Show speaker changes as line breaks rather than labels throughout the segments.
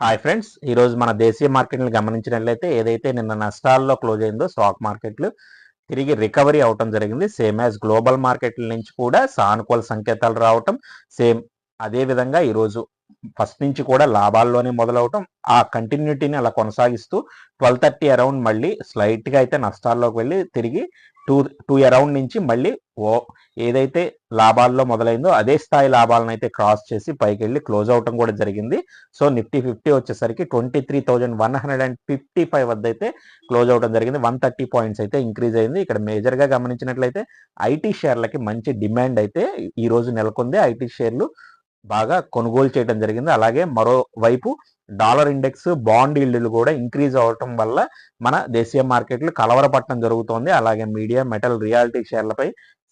Hi friends ఈరోజు మన దేశీయ మార్కెట్ని గమనించినట్లయితే ఏదైతే నిన్న నష్టాల్లో క్లోజ్ అయిందో స్టాక్ మార్కెట్లు తిరిగి రికవరీ అవటం జరిగింది. సేమ్ యాజ్ గ్లోబల్ మార్కెట్ల నుంచి కూడా సానుకూల సంకేతాలు రావటం సేమ్ అదే విధంగా ఈరోజు ఫస్ట్ నుంచి కూడా లాభాల్లోనే మొదలవటం ఆ కంటిన్యూటీని అలా కొనసాగిస్తూ ట్వెల్వ్ థర్టీ అరౌండ్ మళ్ళీ స్లైట్గా అయితే నష్టాల్లోకి వెళ్ళి తిరిగి టూ టూ అరౌండ్ నుంచి మళ్ళీ ఓ ఏదైతే లాభాల్లో మొదలైందో అదే స్థాయి లాభాలను అయితే క్రాస్ చేసి పైకి వెళ్ళి క్లోజ్ అవటం కూడా జరిగింది. సో నిఫ్టీ ఫిఫ్టీ వచ్చేసరికి twenty three thousand one hundred and fifty five వద్ద అయితే క్లోజ్ అవడం జరిగింది. వన్ థర్టీ పాయింట్స్ అయితే ఇంక్రీజ్ అయింది. ఇక్కడ మేజర్గా గమనించినట్లయితే ఐటీ షేర్లకి మంచి డిమాండ్ అయితే ఈ రోజు నెలకొంది. ఐటీ షేర్లు బాగా కొనుగోలు చేయడం జరిగింది. అలాగే మరోవైపు డాలర్ ఇండెక్స్ బాండ్ ఈల్డ్లు కూడా ఇంక్రీజ్ అవటం వల్ల మన దేశీయ మార్కెట్లు కలవరపట్టడం జరుగుతోంది. అలాగే మీడియా మెటల్ రియాలిటీ షేర్లపై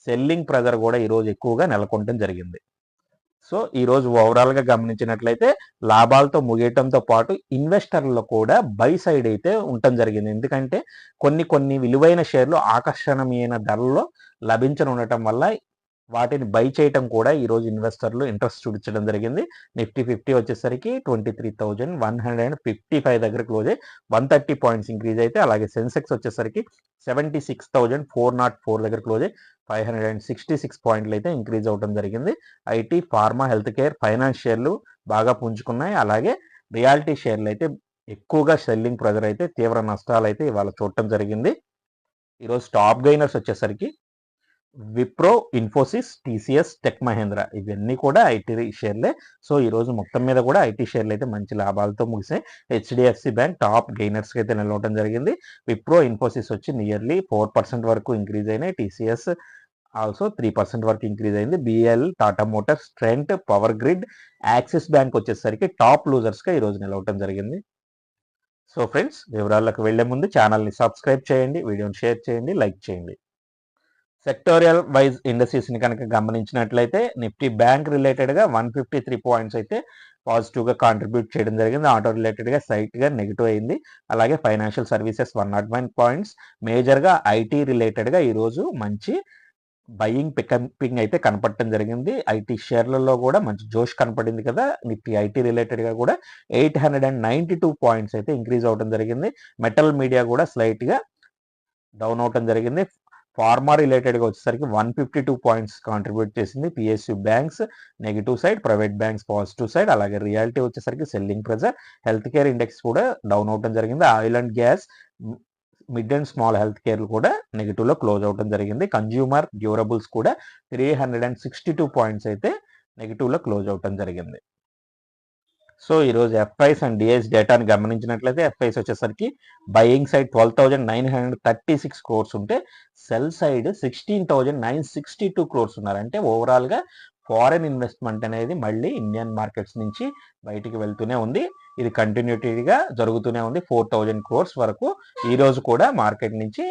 సెల్లింగ్ ప్రెజర్ కూడా ఈరోజు ఎక్కువగా నెలకొనడం జరిగింది. సో ఈరోజు ఓవరాల్గా గమనించినట్లయితే లాభాలతో ముగియటంతో పాటు ఇన్వెస్టర్లలో కూడా బై సైడ్ అయితే ఉండటం జరిగింది. ఎందుకంటే కొన్ని కొన్ని విలువైన షేర్లు ఆకర్షణీయమైన ధరల్లో లభించనుండటం వల్ల వాటిని బై చేయటం కూడా ఈరోజు ఇన్వెస్టర్లు ఇంట్రెస్ట్ చూపించడం జరిగింది. నిఫ్టీ ఫిఫ్టీ వచ్చేసరికి twenty three thousand one hundred and fifty five దగ్గర క్లోజ్ అయ్యి వన్ థర్టీ పాయింట్స్ ఇంక్రీజ్ అయితే అలాగే సెన్సెక్స్ వచ్చేసరికి seventy six thousand four not four దగ్గర క్లోజ్ అయ్యి five hundred and sixty six పాయింట్లు అయితే ఇంక్రీజ్ అవడం జరిగింది. IT pharma health care finance షేర్లు బాగా పుంజుకున్నాయి. అలాగే రియాలిటీ షేర్లు అయితే ఎక్కువగా సెల్లింగ్ ప్రెజర్ అయితే తీవ్ర నష్టాలు అయితే ఇవాళ చూడటం జరిగింది. ఈరోజు టాప్ గైనర్స్ వచ్చేసరికి Wipro Infosys TCS Tech Mahindra ఇవన్నీ కూడా ఐటీ షేర్లే. సో ఈ రోజు మొత్తం మీద కూడా ఐటీ షేర్లు అయితే మంచి లాభాలతో ముగిసాయి. హెచ్డిఎఫ్సి బ్యాంక్ టాప్ గెయినర్స్కి అయితే నిలవడం జరిగింది. విప్రో ఇన్ఫోసిస్ వచ్చి నియర్లీ ఫోర్ పర్సెంట్ వరకు ఇంక్రీజ్ అయినాయి. టీసీఎస్ ఆల్సో త్రీ పర్సెంట్ వరకు ఇంక్రీజ్ అయింది. BEL Tata motors Trent power grid Axis bank వచ్చేసరికి టాప్ లూజర్స్గా ఈరోజు నిలవటం జరిగింది. సో ఫ్రెండ్స్ వివరాలకు వెళ్ళే ముందు ఛానల్ని సబ్స్క్రైబ్ చేయండి వీడియోని షేర్ చేయండి లైక్ చేయండి. సెక్టోరియల్ వైజ్ ఇండస్ట్రీస్ని కనుక గమనించినట్లయితే నిఫ్టీ బ్యాంక్ రిలేటెడ్గా వన్ ఫిఫ్టీ త్రీ పాయింట్స్ అయితే పాజిటివ్గా కాంట్రిబ్యూట్ చేయడం జరిగింది. ఆటో రిలేటెడ్గా సైట్గా నెగిటివ్ అయింది. అలాగే financial services one not one points మేజర్గా ఐటీ రిలేటెడ్గా ఈరోజు మంచి బయింగ్ పికంపింగ్ అయితే కనపడటం జరిగింది. ఐటీ షేర్లలో కూడా మంచి జోష్ కనపడింది కదా. నిఫ్టీ ఐటీ రిలేటెడ్గా కూడా eight hundred and ninety two points అయితే ఇంక్రీజ్ అవడం జరిగింది. మెటల్ మీడియా కూడా స్లైట్గా డౌన్ అవటం జరిగింది. ఫార్మా రిలేటెడ్గా వచ్చేసరికి one fifty two points contribute చేసింది PSU banks negative side private banks positive side అలాగే రియాలిటీ వచ్చేసరికి selling pressure health care index కూడా డౌన్ అవడం జరిగింది. Oil and gas mid and small health కేర్లు కూడా నెగిటివ్లో క్లోజ్ అవడం జరిగింది. కన్జ్యూమర్ డ్యూరబుల్స్ కూడా three hundred and sixty two points అయితే నెగిటివ్లో క్లోజ్ అవడం జరిగింది. సో ఈరోజు ఎఫ్ఐస్ అండ్ డిఐస్ డేటాని గమనించినట్లయితే ఎఫ్ఐస్ వచ్చేసరికి buying side twelve thousand nine hundred thirty six crores ఉంటే sell side sixteen thousand nine sixty two crores ఉన్నారు. అంటే ఓవరాల్ ఫారెన్ ఇన్వెస్ట్మెంట్ అనేది మళ్ళీ ఇండియన్ మార్కెట్స్ నుంచి బయటికి వెళ్తూనే ఉంది. ఇది కంటిన్యూటీగా జరుగుతూనే ఉంది. ఫోర్ థౌజండ్ క్రోర్స్ వరకు ఈ రోజు కూడా మార్కెట్ నుంచి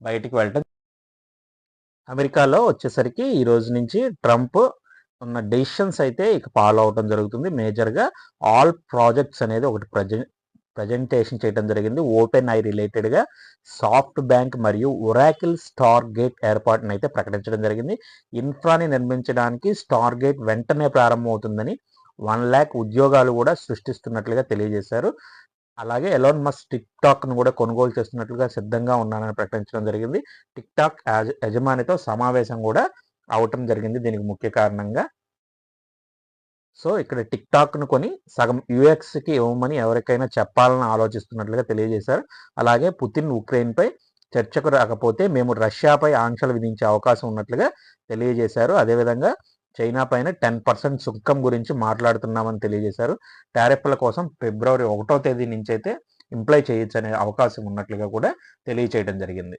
బయటికి వెళ్ళటం. అమెరికాలో వచ్చేసరికి ఈ రోజు నుంచి ట్రంప్ ఉన్న డెసిషన్స్ అయితే ఇక ఫాలో అవటం జరుగుతుంది. మేజర్గా ఆల్ ప్రాజెక్ట్స్ అనేది ఒకటి ప్రజెంట్ ప్రజెంటేషన్ చేయడం జరిగింది. ఓపెన్ ఐ రిలేటెడ్గా సాఫ్ట్ బ్యాంక్ మరియు ఒరాకిల్ స్టార్ గేట్ ఏర్పాటును అయితే ప్రకటించడం జరిగింది. ఇన్ఫ్రాని నిర్మించడానికి స్టార్ గేట్ వెంటనే ప్రారంభమవుతుందని వన్ ల్యాక్ ఉద్యోగాలు కూడా సృష్టిస్తున్నట్లుగా తెలియజేశారు. అలాగే ఎలోన్ మస్ టిక్ టాక్ను కూడా కొనుగోలు చేస్తున్నట్లుగా సిద్ధంగా ఉన్నానని ప్రకటించడం జరిగింది. టిక్ టాక్ యజమానితో సమావేశం కూడా అవటం జరిగింది. దీనికి ముఖ్య కారణంగా సో ఇక్కడ టిక్ టాక్ను కొని సగం యుఎక్స్కి ఇవ్వమని ఎవరికైనా చెప్పాలని ఆలోచిస్తున్నట్లుగా తెలియజేశారు. అలాగే పుతిన్ ఉక్రెయిన్పై చర్చకు రాకపోతే మేము రష్యాపై ఆంక్షలు విధించే అవకాశం ఉన్నట్లుగా తెలియజేశారు. అదేవిధంగా చైనా పైన టెన్ పర్సెంట్ సుంకం గురించి మాట్లాడుతున్నామని తెలియజేశారు. టారిఫ్ల కోసం ఫిబ్రవరి ఒకటో తేదీ నుంచి అయితే ఇంప్లై చేయొచ్చు అనే అవకాశం ఉన్నట్లుగా కూడా తెలియచేయడం జరిగింది.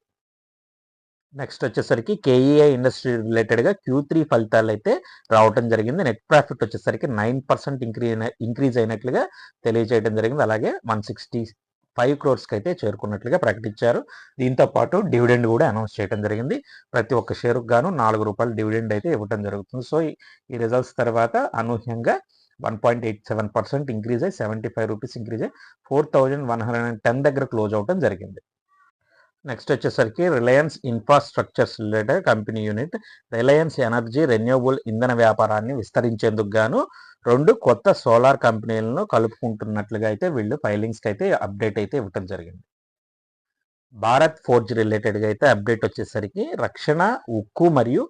నెక్స్ట్ వచ్చేసరికి కేఈఐ ఇండస్ట్రీ రిలేటెడ్గా క్యూ త్రీ ఫలితాలు అయితే రావటం జరిగింది. నెట్ ప్రాఫిట్ వచ్చేసరికి నైన్ పర్సెంట్ ఇంక్రీజ్ ఇంక్రీజ్ అయినట్లుగా తెలియజేయడం జరిగింది. అలాగే వన్ సిక్స్టీ ఫైవ్ క్రోర్స్కి అయితే చేరుకున్నట్లుగా ప్రకటించారు. దీంతో పాటు డివిడెండ్ కూడా అనౌన్స్ చేయడం జరిగింది. ప్రతి ఒక్క షేరుకు గాను నాలుగు రూపాయలు డివిడెండ్ అయితే ఇవ్వడం జరుగుతుంది. సో ఈ రిజల్ట్స్ తర్వాత అనూహ్యంగా one point eight seven percent increase అయ్యి సెవెంటీ ఫైవ్ రూపీస్ ఇంక్రీజ్ అయ్యి four thousand one hundred and ten దగ్గర క్లోజ్ అవడం జరిగింది. నెక్స్ట్ వచ్చేసరికి Reliance infrastructures related company unit Reliance energy renewable ఇంధన వ్యాపారాన్ని విస్తరించేందుకు గాను రెండు కొత్త సోలార్ కంపెనీలను కలుపుకుంటున్నట్లుగా అయితే వీళ్ళు ఫైలింగ్స్కి అయితే అప్డేట్ అయితే ఇవ్వటం జరిగింది. భారత్ ఫోర్జ్ రిలేటెడ్గా అయితే అప్డేట్ వచ్చేసరికి రక్షణ ఉక్కు మరియు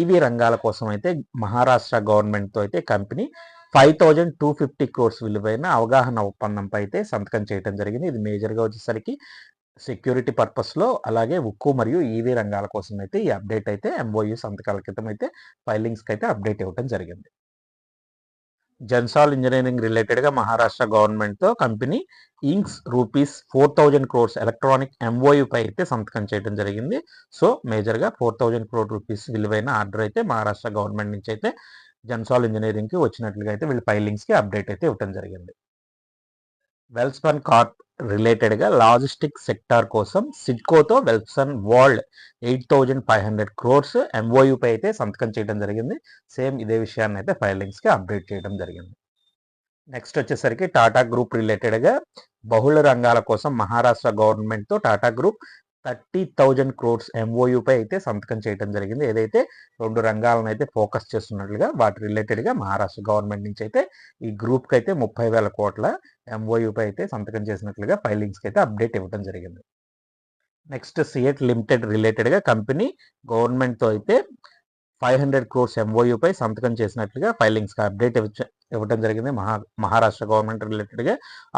ఈవీ రంగాల కోసం అయితే మహారాష్ట్ర గవర్నమెంట్తో అయితే company five thousand two fifty crores విలువైన అవగాహన ఒప్పందంపై అయితే సంతకం చేయడం జరిగింది. ఇది మేజర్గా వచ్చేసరికి సెక్యూరిటీ పర్పస్లో అలాగే ఉక్కు మరియు ఈవీ రంగాల కోసం అయితే ఈ అప్డేట్ అయితే ఎంఓయూ సంతకాల క్రితం అయితే ఫైలింగ్స్కి అయితే అప్డేట్ ఇవ్వడం జరిగింది. జన్సాల్ ఇంజనీరింగ్ రిలేటెడ్గా మహారాష్ట్ర గవర్నమెంట్తో company inks rupees four thousand crores electronic ఎంఓయూపై అయితే సంతకం చేయడం జరిగింది. సో మేజర్గా ఫోర్ థౌజండ్ క్రోర్ రూపీస్ విలువైన ఆర్డర్ అయితే మహారాష్ట్ర గవర్నమెంట్ నుంచి అయితే జన్సాల్ ఇంజనీరింగ్కి వచ్చినట్లుగా అయితే వీళ్ళ ఫైలింగ్స్కి అప్డేట్ అయితే ఇవ్వడం జరిగింది. వెల్స్పన్ కార్ప్ రిలేటెడ్గా లాజిస్టిక్ సెక్టార్ కోసం సిడ్కోతో Welspun world eight thousand five hundred crores ఎంఓయూపై అయితే సంతకం చేయడం జరిగింది. సేమ్ ఇదే విషయాన్ని అయితే ఫైలింగ్స్కి అప్డేట్ చేయడం జరిగింది. నెక్స్ట్ వచ్చేసరికి టాటా గ్రూప్ రిలేటెడ్గా బహుళ రంగాల కోసం Maharashtra గవర్నమెంట్తో Tata group thirty thousand crores ఎంఓయూపై అయితే సంతకం చేయడం జరిగింది. ఏదైతే రెండు రంగాలను అయితే ఫోకస్ చేస్తున్నట్లుగా వాటి రిలేటెడ్గా మహారాష్ట్ర గవర్నమెంట్ నుంచి అయితే ఈ గ్రూప్కి అయితే ముప్పై వేల కోట్ల ఎంఓయూపై అయితే సంతకం చేసినట్లుగా ఫైలింగ్స్కి అయితే అప్డేట్ ఇవ్వడం జరిగింది. నెక్స్ట్ సిఎట్ లిమిటెడ్ రిలేటెడ్గా కంపెనీ గవర్నమెంట్తో అయితే ఫైవ్ హండ్రెడ్ క్రోర్స్ ఎంఓయూపై సంతకం చేసినట్లుగా ఫైలింగ్స్కి అప్డేట్ ఇవ్వడం జరిగింది. మహా మహారాష్ట్ర గవర్నమెంట్ రిలేటెడ్గా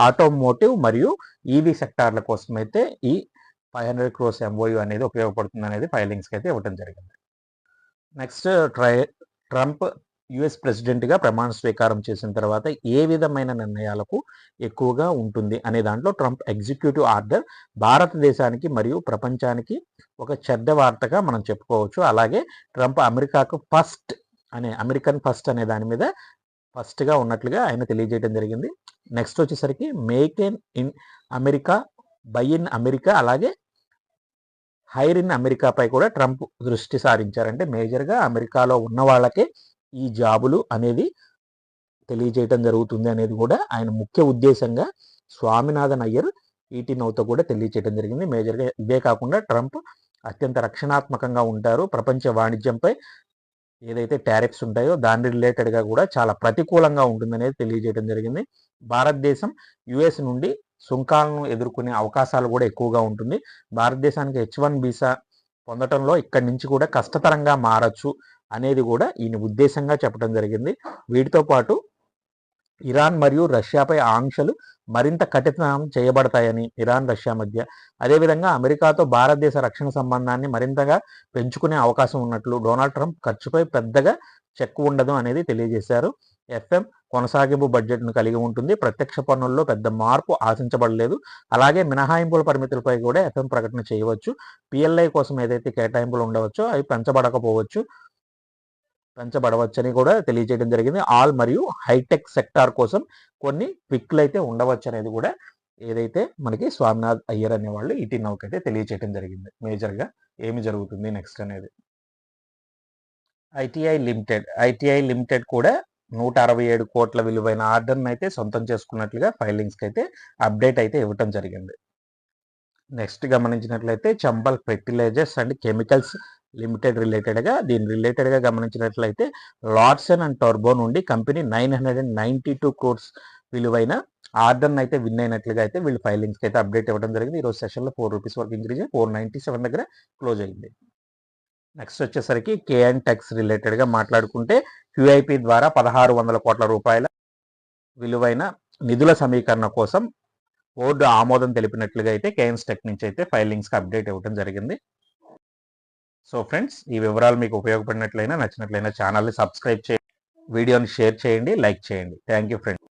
ఆటోమోటివ్ మరియు ఈవీ సెక్టార్ల కోసం అయితే ఈ ఫైవ్ హండ్రెడ్ క్రోర్స్ ఎంఓయూ అనేది ఉపయోగపడుతుంది అనేది ఫైలింగ్స్కి అయితే ఇవ్వడం జరిగింది. నెక్స్ట్ ట్రై ట్రంప్ యుఎస్ ప్రెసిడెంట్గా ప్రమాణ స్వీకారం చేసిన తర్వాత ఏ విధమైన నిర్ణయాలకు ఎక్కువగా ఉంటుంది అనే దాంట్లో ట్రంప్ ఎగ్జిక్యూటివ్ ఆర్డర్ భారతదేశానికి మరియు ప్రపంచానికి ఒక చెడ్డ వార్తగా మనం చెప్పుకోవచ్చు. అలాగే ట్రంప్ అమెరికాకు ఫస్ట్ అనే అమెరికన్ ఫస్ట్ అనే దాని మీద ఫస్ట్గా ఉన్నట్లుగా ఆయన తెలియజేయడం జరిగింది. నెక్స్ట్ వచ్చేసరికి make in in America buy in America అలాగే హైర్ ఇన్ అమెరికాపై కూడా ట్రంప్ దృష్టి సారించారంటే మేజర్గా అమెరికాలో ఉన్న వాళ్ళకే ఈ జాబులు అనేది తెలియజేయటం జరుగుతుంది అనేది కూడా ఆయన ముఖ్య ఉద్దేశంగా స్వామినాథన్ అయ్యర్ ఈటీ నౌతో కూడా తెలియచేయడం జరిగింది. మేజర్గా ఇదే కాకుండా ట్రంప్ అత్యంత రక్షణాత్మకంగా ఉంటారు. ప్రపంచ వాణిజ్యంపై ఏదైతే టారిఫ్స్ ఉంటాయో దాని రిలేటెడ్గా కూడా చాలా ప్రతికూలంగా ఉంటుందనేది తెలియజేయడం జరిగింది. భారతదేశం యుఎస్ నుండి సుంకాలను ఎదుర్కొనే అవకాశాలు కూడా ఎక్కువగా ఉంటుంది. భారతదేశానికి హెచ్ వన్ వీసా పొందటంలో ఇక్కడి నుంచి కూడా కష్టతరంగా మారచ్చు అనేది కూడా ఈయన ఉద్దేశంగా చెప్పడం జరిగింది. వీటితో పాటు ఇరాన్ మరియు రష్యాపై ఆంక్షలు మరింత కఠినం చేయబడతాయని ఇరాన్ రష్యా మధ్య. అదేవిధంగా అమెరికాతో భారతదేశ రక్షణ సంబంధాన్ని మరింతగా పెంచుకునే అవకాశం ఉన్నట్లు డొనాల్డ్ ట్రంప్ ఖర్చుపై పెద్దగా చెక్ ఉండదు అనేది తెలియజేశారు. ఎఫ్ఎం కొనసాగింపు బడ్జెట్ను కలిగి ఉంటుంది. ప్రత్యక్ష పన్నుల్లో పెద్ద మార్పు ఆశించబడలేదు. అలాగే మినహాయింపుల పరిమితులపై కూడా ఎఫ్ఎం ప్రకటన చేయవచ్చు. పిఎల్ఐ కోసం ఏదైతే కేటాయింపులు ఉండవచ్చో అవి పెంచబడకపోవచ్చు. పెంచబడవచ్చని కూడా తెలియజేయడం జరిగింది. ఆల్ మరియు హైటెక్ సెక్టార్ కోసం కొన్ని క్విక్లు అయితే ఉండవచ్చు అనేది కూడా ఏదైతే మనకి స్వామినాథ్ అయ్యర్ అనే వాళ్ళు ఈటీ నౌక్ అయితే తెలియజేయడం జరిగింది. మేజర్గా ఏమి జరుగుతుంది నెక్స్ట్ అనేది? ఐటీఐ లిమిటెడ్ ఐటీఐ లిమిటెడ్ కూడా నూట అరవై ఏడు కోట్ల విలువైన ఆర్డర్ని అయితే సొంతం చేసుకున్నట్లుగా ఫైలింగ్స్కి అయితే అప్డేట్ అయితే ఇవ్వటం జరిగింది. నెక్స్ట్ గమనించినట్లయితే Chambal fertilisers and chemicals limited రిలేటెడ్గా దీని రిలేటెడ్గా గమనించినట్లయితే లార్డ్సన్ అండ్ టర్బో నుండి company nine hundred and ninety two crores విలువైన ఆర్డర్ని అయితే విన్ అయినట్లుగా అయితే వీళ్ళు ఫైలింగ్స్కి అయితే అప్డేట్ ఇవ్వడం జరిగింది. ఈరోజు సెషన్లో ఫోర్ రూపీస్ వరకు ఇంక్రీజ్ ఫోర్ నైంటీ సెవెన్ దగ్గర క్లోజ్ అయింది. నెక్స్ట్ వచ్చేసరికి కేఎన్ టెక్స్ రిలేటెడ్గా మాట్లాడుకుంటే క్యూఐపి ద్వారా పదహారు వందల కోట్ల రూపాయల విలువైన నిధుల సమీకరణ కోసం బోర్డు ఆమోదం తెలిపినట్లుగా అయితే కేఎన్స్ టెక్ నుంచి అయితే ఫైలింగ్స్కి అప్డేట్ ఇవ్వడం జరిగింది. సో ఫ్రెండ్స్ ఈ వివరాలు మీకు ఉపయోగపడినట్లయినా నచ్చినట్లయినా ఛానల్ని సబ్స్క్రైబ్ చేయండి వీడియోని షేర్ చేయండి లైక్ చేయండి. Thank you friends